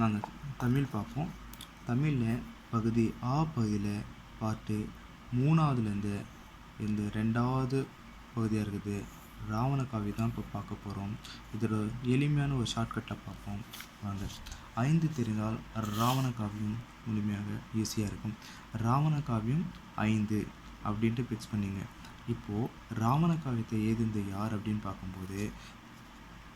நாங்கள் தமிழ் பார்ப்போம். தமிழில் பகுதி ஆ பகுதியில் பாட்டு மூணாவதுலேருந்து இந்த ரெண்டாவது பகுதியாக இருக்குது. ராவண காவி தான் இப்போ பார்க்க போகிறோம் இதோட எளிமையான ஒரு ஷார்ட்கட்டை பார்ப்போம். வாங்க. ஐந்து தெரிந்தால் ராவண காவியம் முழுமையாக ஈஸியாக இருக்கும். ராவண காவியம் ஐந்து அப்படின்ட்டு ஃபிக்ஸ் பண்ணிங்க. இப்போது ராவண காவியத்தை எழுதினது யார் அப்படின்னு பார்க்கும்போது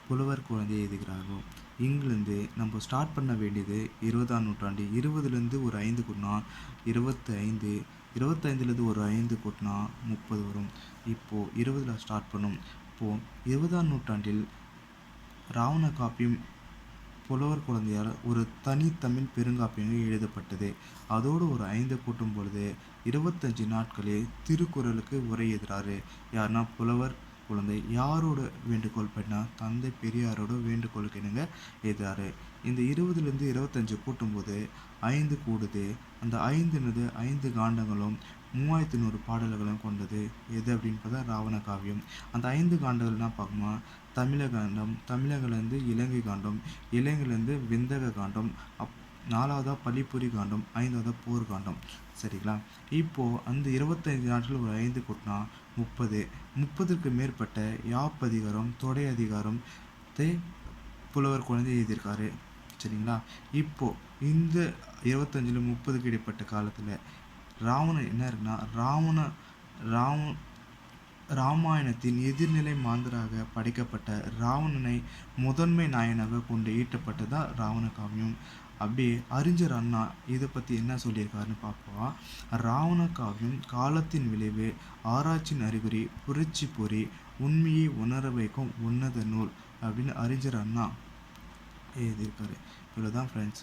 புலவர் குழந்தை எழுதுகிறார்கள்? இங்கிருந்து நம்ம ஸ்டார்ட் பண்ண வேண்டியது இருபதாம் நூற்றாண்டு. இருபதுலேருந்து ஒரு ஐந்து கூட்டினா இருபத்தி ஐந்து இருபத்தைந்துலேருந்து ஒரு ஐந்து கூட்டினா முப்பது வரும். இப்போது இருபதில் ஸ்டார்ட் பண்ணும். இப்போது இருபதாம் நூற்றாண்டில் ராவண காப்பியம் புலவர் குழந்தையால் ஒரு தனித்தமிழ் பெருங்காப்பியம் எழுதப்பட்டது. அதோடு ஒரு ஐந்து கூட்டும் பொழுது இருபத்தஞ்சு நாட்களில் திருக்குறளுக்கு உரை எழுதுறாரு. யாருன்னா புலவர் குழந்தை யாரோட வேண்டுகோள் பண்ணால் தந்தை பெரியாரோட வேண்டுகோளுக்கு என்னங்க எதிராரு இந்த இருபதுலேருந்து இருபத்தஞ்சு கூட்டும்போது ஐந்து கூடுது. அந்த ஐந்துனது ஐந்து காண்டங்களும் மூவாயிரத்தி நூறு பாடல்களும் கொண்டது. எது அப்படின்னு பார்த்தா ராவண காவியம். அந்த ஐந்து காண்டங்கள்னா பார்க்குமா தமிழக காண்டம் தமிழகிலேருந்து இலங்கை காண்டம் இலங்கையிலேருந்து விந்தக காண்டம். அப் நாலாவதாக பள்ளிப்புரி காண்டம் ஐந்தாவதாக போர் காண்டம். சரிங்களா? இப்போது அந்த இருபத்தைந்து நாட்கள் ஒரு ஐந்து கூட்டினா முப்பது. முப்பதுக்கு மேற்பட்ட யாப்பதிகாரம் தொடை அதிகாரம் தே புலவர் குழந்தை எழுதியிருக்காரு. சரிங்களா? இப்போது இந்த இருபத்தஞ்சில் முப்பதுக்கு இடைப்பட்ட காலத்தில் ராவணன் என்ன இருக்குன்னா ராவண ராவ ராமாயணத்தின் எதிர்நிலை மாந்தராக படைக்கப்பட்ட ராவணனை முதன்மை நாயனாக கொண்டு ஈட்டப்பட்டதா ராவண காவியம். அப்படியே அறிஞர் அண்ணா இதை பற்றி என்ன சொல்லியிருக்காருன்னு பார்ப்போம். ராவண காவியம் காலத்தின் விளைவு ஆராய்ச்சியின் அறிகுறி புரட்சி பொறி உண்மையை உணர வைக்கும் உன்னத நூல் அப்படின்னு அறிஞர் அண்ணா எழுதியிருக்காரு. இவ்வளோ தான் ஃப்ரெண்ட்ஸ்